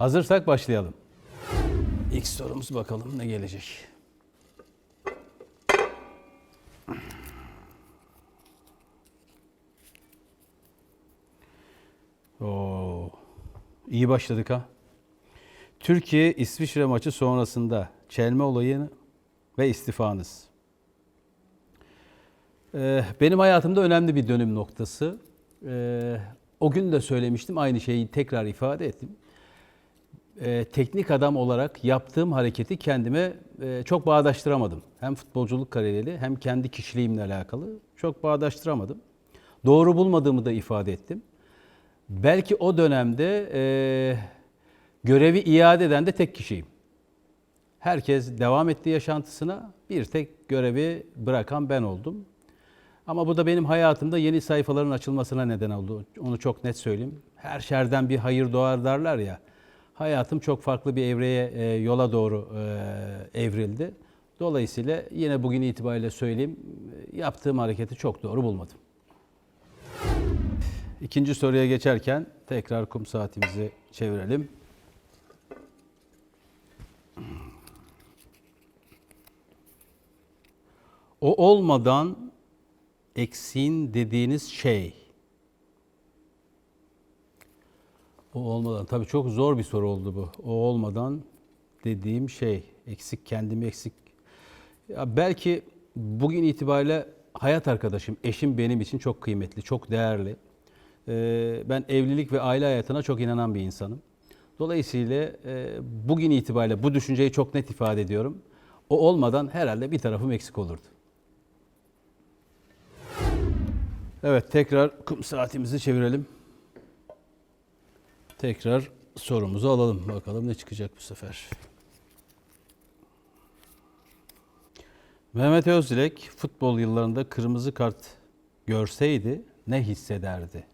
Hazırsak başlayalım. İlk sorumuz bakalım ne gelecek. Oo, iyi başladık ha. Türkiye İsviçre maçı sonrasında çelme olayını ve istifanız. Ee, benim hayatımda önemli bir dönüm noktası. Ee, o gün de söylemiştim, aynı şeyi tekrar ifade ettim. Ee, teknik adam olarak yaptığım hareketi kendime e, çok bağdaştıramadım. Hem futbolculuk kariyeriyle hem kendi kişiliğimle alakalı çok bağdaştıramadım. Doğru bulmadığımı da ifade ettim. Belki o dönemde e, görevi iade eden de tek kişiyim. Herkes devam etti yaşantısına, bir tek görevi bırakan ben oldum. Ama bu da benim hayatımda yeni sayfaların açılmasına neden oldu. Onu çok net söyleyeyim. Her şerden bir hayır doğar derler ya. Hayatım çok farklı bir evreye, e, yola doğru e, evrildi. Dolayısıyla yine bugün itibariyle söyleyeyim, e, yaptığım hareketi çok doğru bulmadım. İkinci soruya geçerken tekrar kum saatimizi çevirelim. O olmadan eksiğin dediğiniz şey. O olmadan tabii çok zor bir soru oldu bu. O olmadan dediğim şey eksik kendimi eksik. Ya belki bugün itibariyle hayat arkadaşım, eşim benim için çok kıymetli, çok değerli. Ee, ben evlilik ve aile hayatına çok inanan bir insanım. Dolayısıyla e, bugün itibariyle bu düşünceyi çok net ifade ediyorum. O olmadan herhalde bir tarafım eksik olurdu. Evet tekrar kum saatimizi çevirelim. Tekrar sorumuzu alalım. Bakalım ne çıkacak bu sefer. Mehmet Özdilek futbol yıllarında kırmızı kart görseydi ne hissederdi?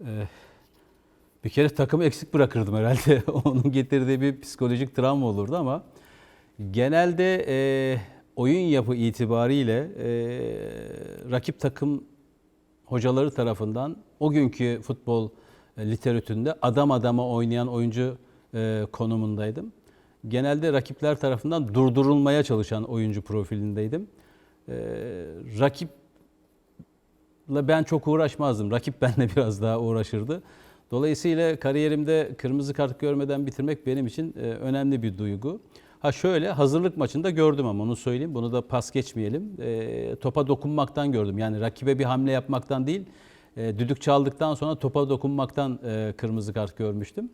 Ee, bir kere takımı eksik bırakırdım herhalde. Onun getirdiği bir psikolojik travma olurdu ama genelde e, oyun yapı itibariyle e, rakip takım hocaları tarafından o günkü futbol literatüründe adam adama oynayan oyuncu e, konumundaydım. Genelde rakipler tarafından durdurulmaya çalışan oyuncu profilindeydim. E, rakiple ben çok uğraşmazdım. Rakip benimle biraz daha uğraşırdı. Dolayısıyla kariyerimde kırmızı kart görmeden bitirmek benim için e, önemli bir duygu. Ha şöyle hazırlık maçında gördüm ama onu söyleyeyim. Bunu da pas geçmeyelim. E, topa dokunmaktan gördüm. Yani rakibe bir hamle yapmaktan değil. E, düdük çaldıktan sonra topa dokunmaktan e, kırmızı kart görmüştüm.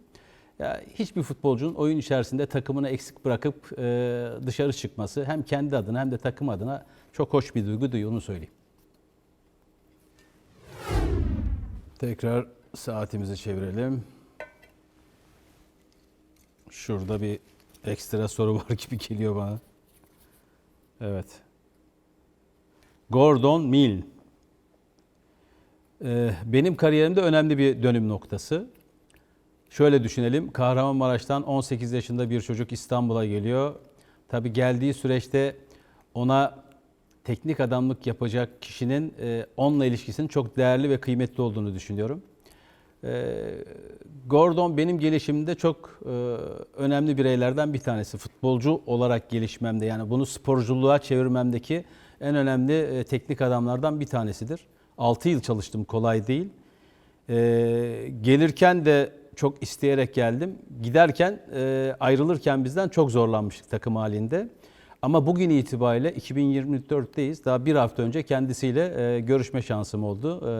Ya hiçbir futbolcunun oyun içerisinde takımını eksik bırakıp e, dışarı çıkması hem kendi adına hem de takım adına çok hoş bir duygu duyuyor onu söyleyeyim. Tekrar saatimizi çevirelim. Şurada bir ekstra soru var gibi geliyor bana. Evet. Gordon Mill. Ee, benim kariyerimde önemli bir dönüm noktası. Şöyle düşünelim. Kahramanmaraş'tan 18 yaşında bir çocuk İstanbul'a geliyor. Tabii geldiği süreçte ona teknik adamlık yapacak kişinin e, onunla ilişkisinin çok değerli ve kıymetli olduğunu düşünüyorum. E, Gordon benim gelişimimde çok e, önemli bireylerden bir tanesi. Futbolcu olarak gelişmemde yani bunu sporculuğa çevirmemdeki en önemli e, teknik adamlardan bir tanesidir. 6 yıl çalıştım kolay değil. E, gelirken de çok isteyerek geldim. Giderken e, ayrılırken bizden çok zorlanmıştık takım halinde. Ama bugün itibariyle 2024'teyiz. Daha bir hafta önce kendisiyle e, görüşme şansım oldu. E,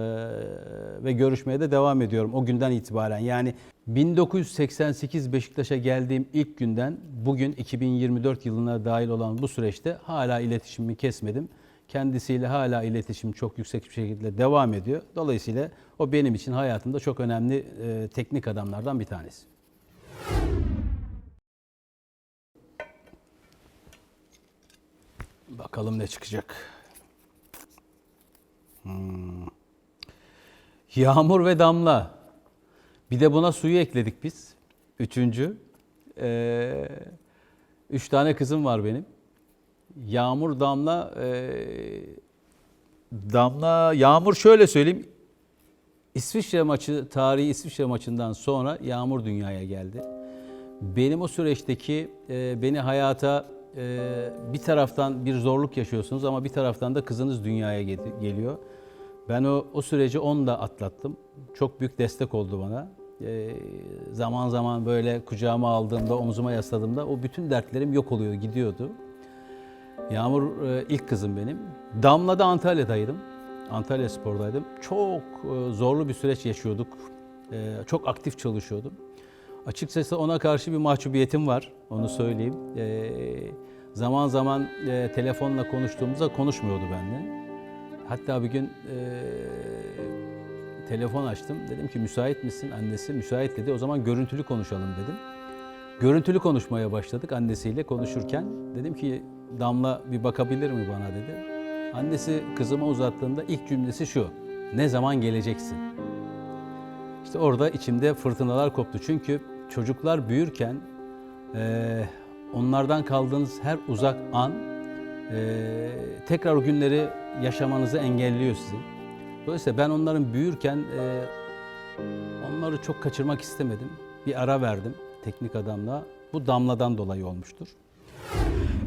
ve görüşmeye de devam ediyorum o günden itibaren. Yani 1988 Beşiktaş'a geldiğim ilk günden bugün 2024 yılına dahil olan bu süreçte hala iletişimimi kesmedim. Kendisiyle hala iletişim çok yüksek bir şekilde devam ediyor. Dolayısıyla o benim için hayatımda çok önemli e, teknik adamlardan bir tanesi. Bakalım ne çıkacak. Hmm. Yağmur ve damla. Bir de buna suyu ekledik biz. Üçüncü. Ee, üç tane kızım var benim. Yağmur, damla. ee, damla, yağmur şöyle söyleyeyim. İsviçre maçı, tarihi İsviçre maçından sonra Yağmur dünyaya geldi. Benim o süreçteki e, beni hayata e, bir taraftan bir zorluk yaşıyorsunuz ama bir taraftan da kızınız dünyaya gel- geliyor. Ben o, o süreci onunla atlattım. Çok büyük destek oldu bana. E, zaman zaman böyle kucağıma aldığımda, omzuma yasladığımda o bütün dertlerim yok oluyor, gidiyordu. Yağmur e, ilk kızım benim. Damla'da Antalya'daydım. Antalya Spor'daydım. Çok e, zorlu bir süreç yaşıyorduk. E, çok aktif çalışıyordum. Açıkçası ona karşı bir mahcubiyetim var. Onu söyleyeyim. Zaman zaman telefonla konuştuğumuzda konuşmuyordu benimle. Hatta bir gün telefon açtım. Dedim ki müsait misin? Annesi müsait dedi. O zaman görüntülü konuşalım dedim. Görüntülü konuşmaya başladık annesiyle konuşurken. Dedim ki Damla bir bakabilir mi bana dedi. Annesi kızıma uzattığında ilk cümlesi şu. Ne zaman geleceksin? İşte orada içimde fırtınalar koptu. Çünkü çocuklar büyürken eee, onlardan kaldığınız her uzak an eee, tekrar o günleri yaşamanızı engelliyor sizi. Dolayısıyla ben onların büyürken eee, onları çok kaçırmak istemedim. Bir ara verdim teknik adamla. Bu damladan dolayı olmuştur.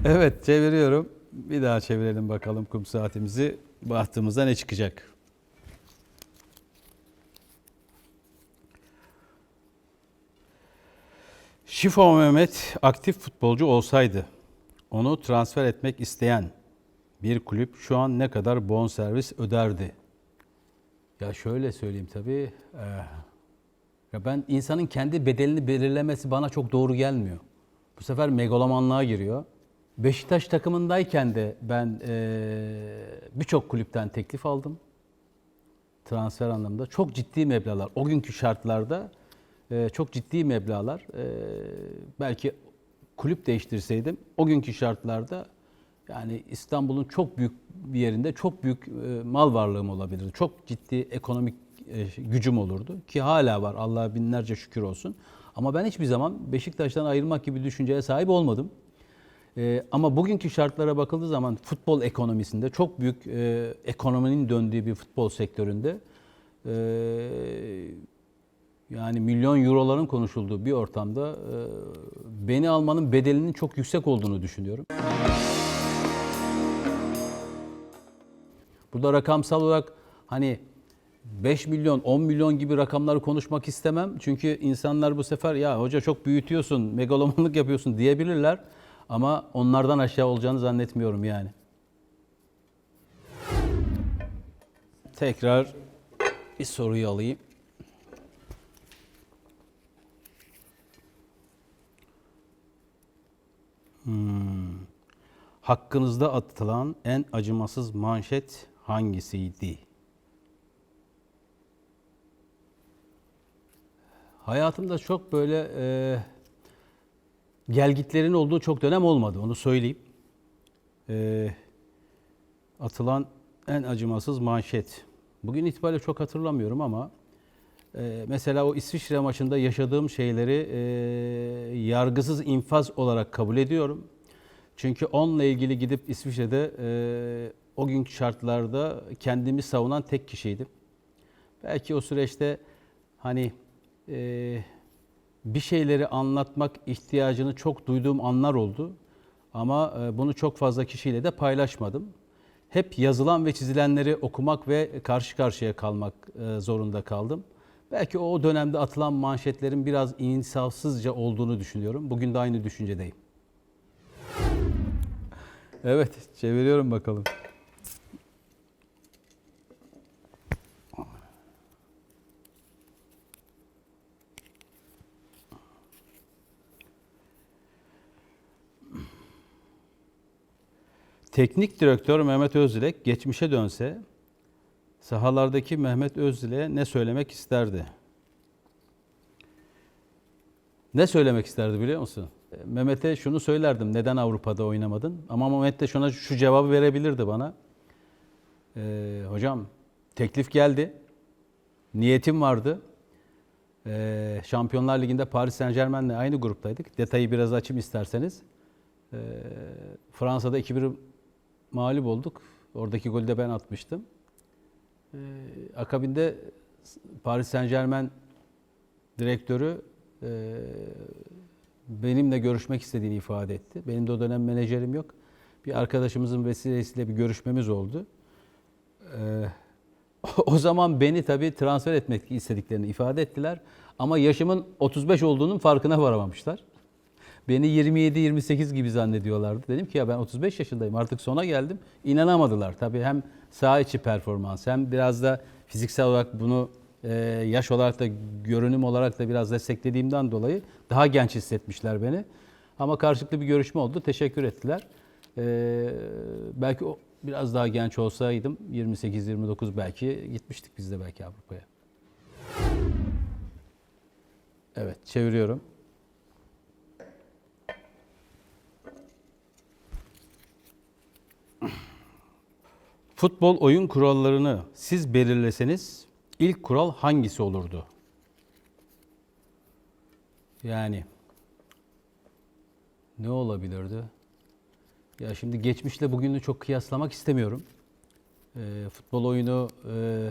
Evet çeviriyorum. Bir daha çevirelim bakalım kum saatimizi. Bahtımıza ne çıkacak? Şifo Mehmet aktif futbolcu olsaydı onu transfer etmek isteyen bir kulüp şu an ne kadar bonservis öderdi? Ya şöyle söyleyeyim tabii. eh, ya ben insanın kendi bedelini belirlemesi bana çok doğru gelmiyor. Bu sefer megalomanlığa giriyor. Beşiktaş takımındayken de ben eee, birçok kulüpten teklif aldım. Transfer anlamında. Çok ciddi meblağlar. O günkü şartlarda eee, çok ciddi meblağlar. Eee, belki kulüp değiştirseydim o günkü şartlarda yani İstanbul'un çok büyük bir yerinde çok büyük e, mal varlığım olabilirdi. Çok ciddi ekonomik e, gücüm olurdu ki hala var Allah'a binlerce şükür olsun. Ama ben hiçbir zaman Beşiktaş'tan ayrılmak gibi düşünceye sahip olmadım. E, ama bugünkü şartlara bakıldığı zaman futbol ekonomisinde çok büyük e, ekonominin döndüğü bir futbol sektöründe e, yani milyon euroların konuşulduğu bir ortamda e, beni almanın bedelinin çok yüksek olduğunu düşünüyorum. Burada rakamsal olarak hani 5 milyon, 10 milyon gibi rakamları konuşmak istemem. Çünkü insanlar bu sefer ya hoca çok büyütüyorsun, megalomanlık yapıyorsun diyebilirler. Ama onlardan aşağı olacağını zannetmiyorum yani. Tekrar bir soruyu alayım. Hmm. Hakkınızda atılan en acımasız manşet hangisiydi? Hayatımda çok böyle e, gelgitlerin olduğu çok dönem olmadı, onu söyleyeyim. E, atılan en acımasız manşet. Bugün itibariyle çok hatırlamıyorum ama e, mesela o İsviçre maçında yaşadığım şeyleri e, yargısız infaz olarak kabul ediyorum. Çünkü onunla ilgili gidip İsviçre'de e, o günkü şartlarda kendimi savunan tek kişiydim. Belki o süreçte hani e, bir şeyleri anlatmak ihtiyacını çok duyduğum anlar oldu. Ama e, bunu çok fazla kişiyle de paylaşmadım. Hep yazılan ve çizilenleri okumak ve karşı karşıya kalmak e, zorunda kaldım. Belki o dönemde atılan manşetlerin biraz insafsızca olduğunu düşünüyorum. Bugün de aynı düşüncedeyim. Evet, çeviriyorum bakalım. Teknik direktör Mehmet Özdilek geçmişe dönse sahalardaki Mehmet Özdilek'e ne söylemek isterdi? Ne söylemek isterdi biliyor musun? Mehmet'e şunu söylerdim. Neden Avrupa'da oynamadın? Ama Mehmet de şuna şu cevabı verebilirdi bana. Ee, hocam teklif geldi. Niyetim vardı. Ee, Şampiyonlar Ligi'nde Paris Saint Germain'le aynı gruptaydık. Detayı biraz açayım isterseniz. Ee, Fransa'da 2-1 mağlup olduk. Oradaki golü de ben atmıştım. Ee, akabinde Paris Saint Germain direktörü e, benimle görüşmek istediğini ifade etti. Benim de o dönem menajerim yok. Bir arkadaşımızın vesilesiyle bir görüşmemiz oldu. E, o zaman beni tabii transfer etmek istediklerini ifade ettiler. Ama yaşımın 35 olduğunun farkına varamamışlar. Beni 27-28 gibi zannediyorlardı. Dedim ki ya ben 35 yaşındayım artık sona geldim. İnanamadılar. Tabii hem saha içi performans hem biraz da fiziksel olarak bunu e, yaş olarak da görünüm olarak da biraz desteklediğimden dolayı daha genç hissetmişler beni. Ama karşılıklı bir görüşme oldu. Teşekkür ettiler. E, belki o biraz daha genç olsaydım 28-29 belki gitmiştik biz de belki Avrupa'ya. Evet çeviriyorum. Futbol oyun kurallarını siz belirleseniz ilk kural hangisi olurdu? Yani ne olabilirdi? Ya şimdi geçmişle bugünü çok kıyaslamak istemiyorum. Ee, futbol oyunu e,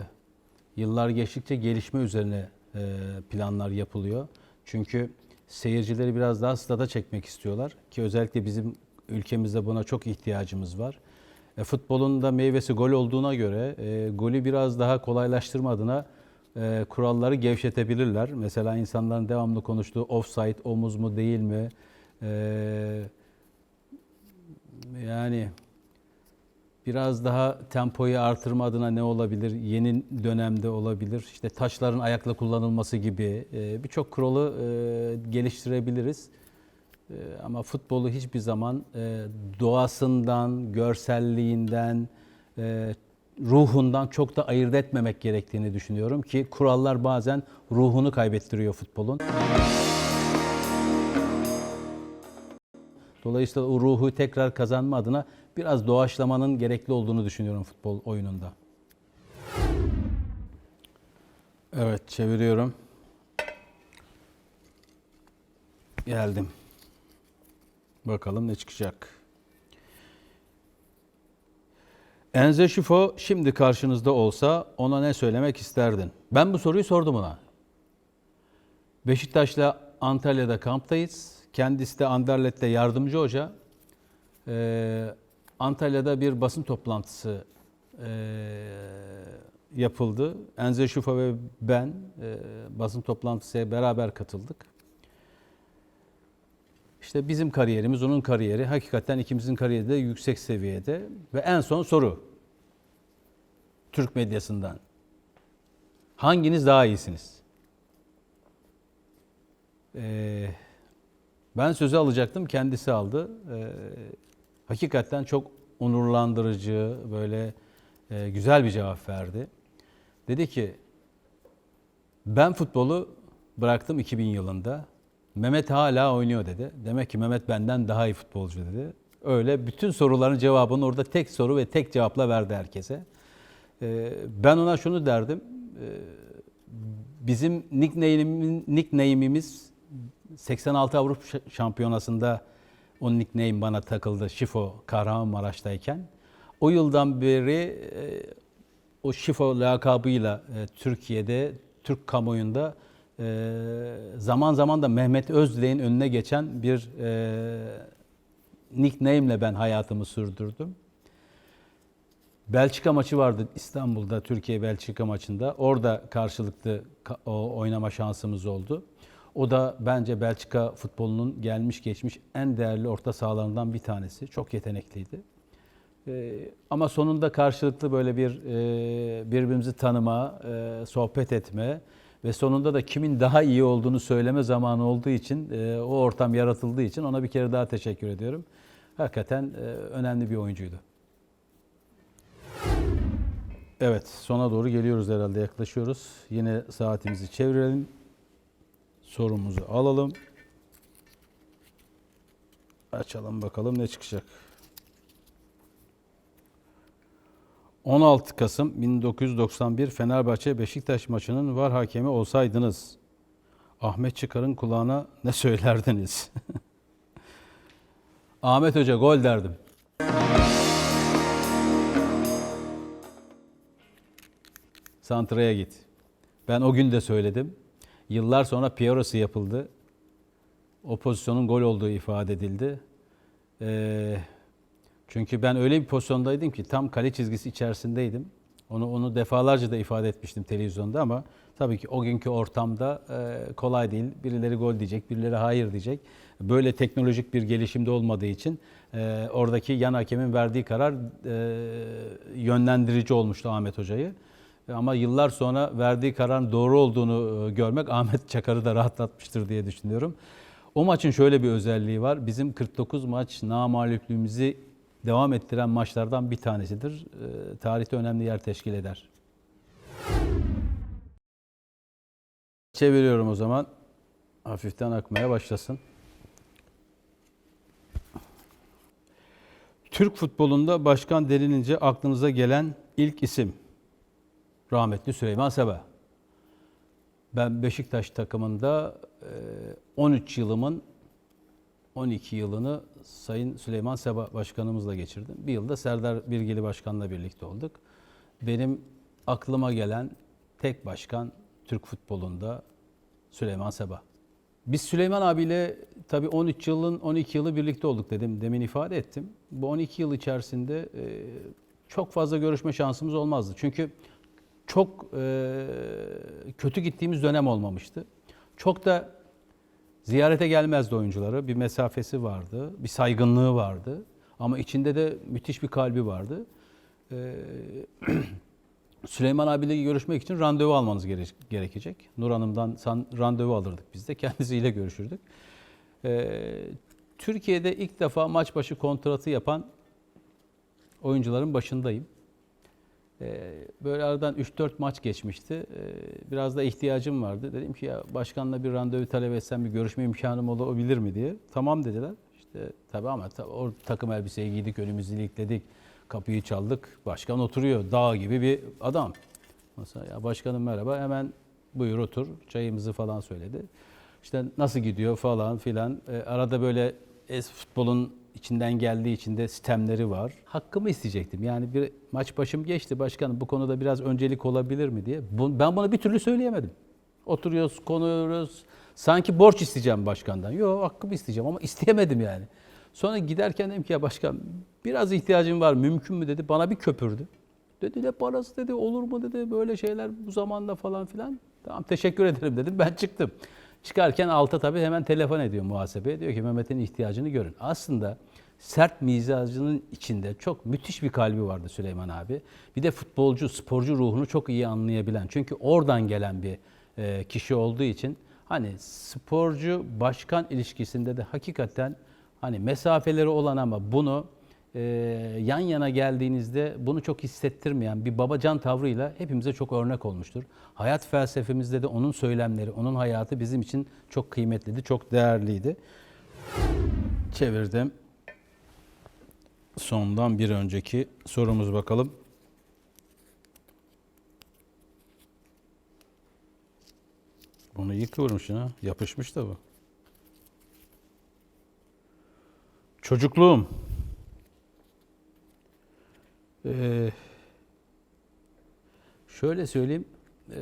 yıllar geçtikçe gelişme üzerine e, planlar yapılıyor. Çünkü seyircileri biraz daha stada çekmek istiyorlar ki özellikle bizim ülkemizde buna çok ihtiyacımız var. E, futbolun da meyvesi gol olduğuna göre e, golü biraz daha kolaylaştırma adına e, kuralları gevşetebilirler. Mesela insanların devamlı konuştuğu offside, omuz mu değil mi? E, yani biraz daha tempoyu artırma adına ne olabilir? Yeni dönemde olabilir. İşte taşların ayakla kullanılması gibi e, birçok kuralı e, geliştirebiliriz. E, ama futbolu hiçbir zaman e, doğasından, görselliğinden, e, ruhundan çok da ayırt etmemek gerektiğini düşünüyorum ki kurallar bazen ruhunu kaybettiriyor futbolun. Dolayısıyla o ruhu tekrar kazanma adına biraz doğaçlamanın gerekli olduğunu düşünüyorum futbol oyununda. Evet çeviriyorum. Geldim. Bakalım ne çıkacak. Enze Şifo şimdi karşınızda olsa ona ne söylemek isterdin? Ben bu soruyu sordum ona. Beşiktaş'la Antalya'da kamptayız. Kendisi de Anderlet'te yardımcı hoca. Ee, Antalya'da bir basın toplantısı e, yapıldı. Enze Şufa ve ben e, basın toplantısına beraber katıldık. İşte bizim kariyerimiz, onun kariyeri hakikaten ikimizin kariyeri de yüksek seviyede. Ve en son soru Türk medyasından. Hanginiz daha iyisiniz? Ee, ben sözü alacaktım, kendisi aldı. Ee, hakikaten çok onurlandırıcı, böyle e, güzel bir cevap verdi. Dedi ki, ben futbolu bıraktım 2000 yılında. Mehmet hala oynuyor dedi. Demek ki Mehmet benden daha iyi futbolcu dedi. Öyle bütün soruların cevabını orada tek soru ve tek cevapla verdi herkese. Ee, ben ona şunu derdim. Ee, bizim nickname'imiz, nickname'imiz 86 Avrupa Şampiyonası'nda o nickname bana takıldı. Şifo Kahramanmaraş'tayken. O yıldan beri e, o Şifo lakabıyla e, Türkiye'de, Türk kamuoyunda zaman zaman da Mehmet Özdilek'in önüne geçen bir e, nickname'le ben hayatımı sürdürdüm. Belçika maçı vardı İstanbul'da, Türkiye-Belçika maçında. Orada karşılıklı oynama şansımız oldu. O da bence Belçika futbolunun gelmiş geçmiş en değerli orta sahalarından bir tanesi. Çok yetenekliydi. Ee, ama sonunda karşılıklı böyle bir e, birbirimizi tanıma, e, sohbet etme ve sonunda da kimin daha iyi olduğunu söyleme zamanı olduğu için, e, o ortam yaratıldığı için ona bir kere daha teşekkür ediyorum. Hakikaten e, önemli bir oyuncuydu. Evet, sona doğru geliyoruz herhalde, yaklaşıyoruz. Yine saatimizi çevirelim. Sorumuzu alalım. Açalım bakalım ne çıkacak. 16 Kasım 1991 Fenerbahçe Beşiktaş maçının var hakemi olsaydınız Ahmet Çıkar'ın kulağına ne söylerdiniz? Ahmet Hoca gol derdim. Santra'ya git. Ben o gün de söyledim. Yıllar sonra Pioros'u yapıldı. O pozisyonun gol olduğu ifade edildi. Ee, çünkü ben öyle bir pozisyondaydım ki tam kale çizgisi içerisindeydim. Onu onu defalarca da ifade etmiştim televizyonda ama tabii ki o günkü ortamda e, kolay değil. Birileri gol diyecek, birileri hayır diyecek. Böyle teknolojik bir gelişimde olmadığı için e, oradaki yan hakemin verdiği karar e, yönlendirici olmuştu Ahmet Hoca'yı. Ama yıllar sonra verdiği kararın doğru olduğunu görmek Ahmet Çakar'ı da rahatlatmıştır diye düşünüyorum. O maçın şöyle bir özelliği var. Bizim 49 maç namalüplüğümüzü devam ettiren maçlardan bir tanesidir. E, tarihte önemli yer teşkil eder. Çeviriyorum o zaman. Hafiften akmaya başlasın. Türk futbolunda başkan denilince aklınıza gelen ilk isim rahmetli Süleyman Seba. Ben Beşiktaş takımında e, 13 yılımın 12 yılını Sayın Süleyman Seba Başkanımızla geçirdim. Bir yılda Serdar Birgili Başkan'la birlikte olduk. Benim aklıma gelen tek başkan Türk futbolunda Süleyman Seba. Biz Süleyman abiyle tabii 13 yılın 12 yılı birlikte olduk dedim. Demin ifade ettim. Bu 12 yıl içerisinde e, çok fazla görüşme şansımız olmazdı. Çünkü çok e, kötü gittiğimiz dönem olmamıştı. Çok da ziyarete gelmezdi oyuncuları. Bir mesafesi vardı, bir saygınlığı vardı. Ama içinde de müthiş bir kalbi vardı. E, Süleyman abiyle görüşmek için randevu almanız gere- gerekecek. Nur Hanım'dan san- randevu alırdık biz de. Kendisiyle görüşürdük. Ee, Türkiye'de ilk defa maç başı kontratı yapan oyuncuların başındayım. Ee, böyle aradan 3-4 maç geçmişti. Ee, biraz da ihtiyacım vardı. Dedim ki ya başkanla bir randevu talep etsem bir görüşme imkanım olabilir mi diye. Tamam dediler. İşte tabii ama ta- o takım elbiseyi giydik, önümüzü ilikledik. Kapıyı çaldık. Başkan oturuyor. Dağ gibi bir adam. Mesela ya başkanım merhaba hemen buyur otur. Çayımızı falan söyledi. İşte nasıl gidiyor falan filan. Ee, arada böyle es futbolun içinden geldiği için de sistemleri var. Hakkımı isteyecektim. Yani bir maç başım geçti başkanım bu konuda biraz öncelik olabilir mi diye. Ben bunu bir türlü söyleyemedim. Oturuyoruz, konuyoruz. Sanki borç isteyeceğim başkandan. Yok hakkımı isteyeceğim ama isteyemedim yani. Sonra giderken dedim ki ya başkan biraz ihtiyacım var mümkün mü dedi. Bana bir köpürdü. Dedi ne parası dedi olur mu dedi böyle şeyler bu zamanda falan filan. Tamam teşekkür ederim dedim ben çıktım. Çıkarken alta tabii hemen telefon ediyor muhasebeye. Diyor ki Mehmet'in ihtiyacını görün. Aslında sert mizacının içinde çok müthiş bir kalbi vardı Süleyman abi. Bir de futbolcu, sporcu ruhunu çok iyi anlayabilen. Çünkü oradan gelen bir e, kişi olduğu için hani sporcu başkan ilişkisinde de hakikaten hani mesafeleri olan ama bunu e, yan yana geldiğinizde bunu çok hissettirmeyen bir babacan tavrıyla hepimize çok örnek olmuştur. Hayat felsefemizde de onun söylemleri, onun hayatı bizim için çok kıymetliydi, çok değerliydi. Çevirdim. Sondan bir önceki sorumuz bakalım. Bunu iyi kıvırmışsın. Yapışmış da bu. Çocukluğum. Ee, şöyle söyleyeyim. ee,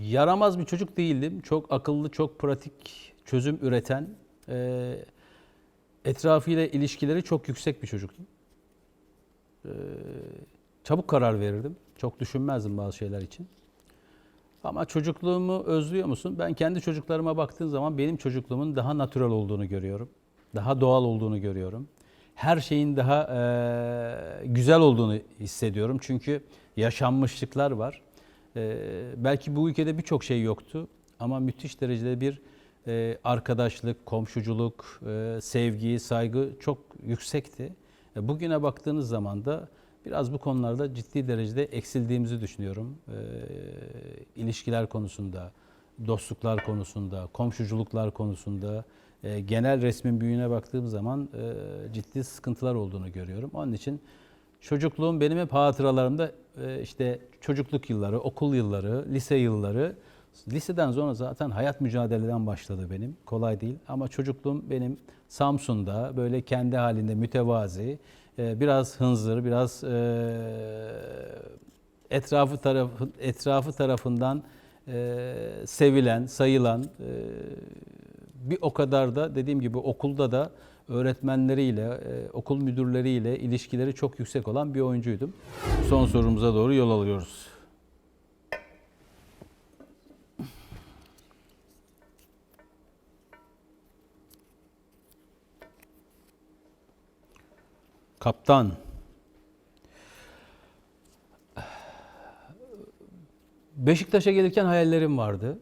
yaramaz bir çocuk değildim. Çok akıllı, çok pratik çözüm üreten, ee, etrafıyla ilişkileri çok yüksek bir çocuktum. Ee, çabuk karar verirdim. Çok düşünmezdim bazı şeyler için. Ama çocukluğumu özlüyor musun? Ben kendi çocuklarıma baktığım zaman benim çocukluğumun daha natural olduğunu görüyorum. Daha doğal olduğunu görüyorum. Her şeyin daha eee, güzel olduğunu hissediyorum. Çünkü yaşanmışlıklar var. Eee, belki bu ülkede birçok şey yoktu ama müthiş derecede bir eee, arkadaşlık, komşuculuk, eee, sevgi, saygı çok yüksekti. E, Bugüne baktığınız zaman da biraz bu konularda ciddi derecede eksildiğimizi düşünüyorum. Eee ilişkiler konusunda, dostluklar konusunda, komşuculuklar konusunda, e, genel resmin büyüğüne baktığım zaman e, ciddi sıkıntılar olduğunu görüyorum. Onun için çocukluğum benim hep hatıralarımda e, işte çocukluk yılları, okul yılları, lise yılları. Liseden sonra zaten hayat mücadeleden başladı benim. Kolay değil ama çocukluğum benim Samsun'da böyle kendi halinde mütevazi, e, biraz hınzır, biraz e, etrafı tarafı etrafı tarafından e, sevilen, sayılan bir o kadar da dediğim gibi okulda da öğretmenleriyle, okul müdürleriyle ilişkileri çok yüksek olan bir oyuncuydum. Son sorumuza doğru yol alıyoruz. Kaptan. Beşiktaş'a gelirken hayallerim vardı.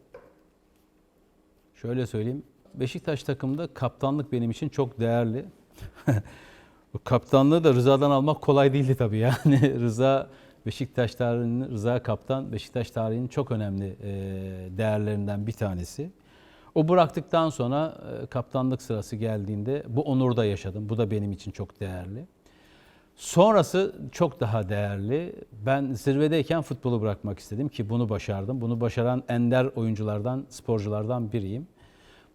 Şöyle söyleyeyim. Beşiktaş takımında kaptanlık benim için çok değerli. Bu kaptanlığı da Rıza'dan almak kolay değildi tabii yani. Rıza Beşiktaş tarihinin Rıza kaptan Beşiktaş tarihinin çok önemli e, değerlerinden bir tanesi. O bıraktıktan sonra e, kaptanlık sırası geldiğinde bu onuru da yaşadım. Bu da benim için çok değerli. Sonrası çok daha değerli. Ben zirvedeyken futbolu bırakmak istedim ki bunu başardım. Bunu başaran ender oyunculardan, sporculardan biriyim.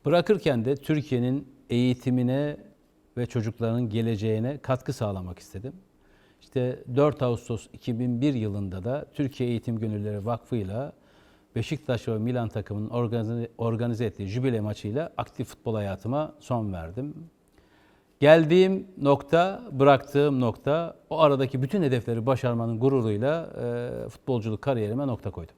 Bırakırken de Türkiye'nin eğitimine ve çocukların geleceğine katkı sağlamak istedim. İşte 4 Ağustos 2001 yılında da Türkiye Eğitim Gönülleri Vakfı'yla Beşiktaş ve Milan takımının organize ettiği jübile maçıyla aktif futbol hayatıma son verdim. Geldiğim nokta, bıraktığım nokta, o aradaki bütün hedefleri başarmanın gururuyla e, futbolculuk kariyerime nokta koydum.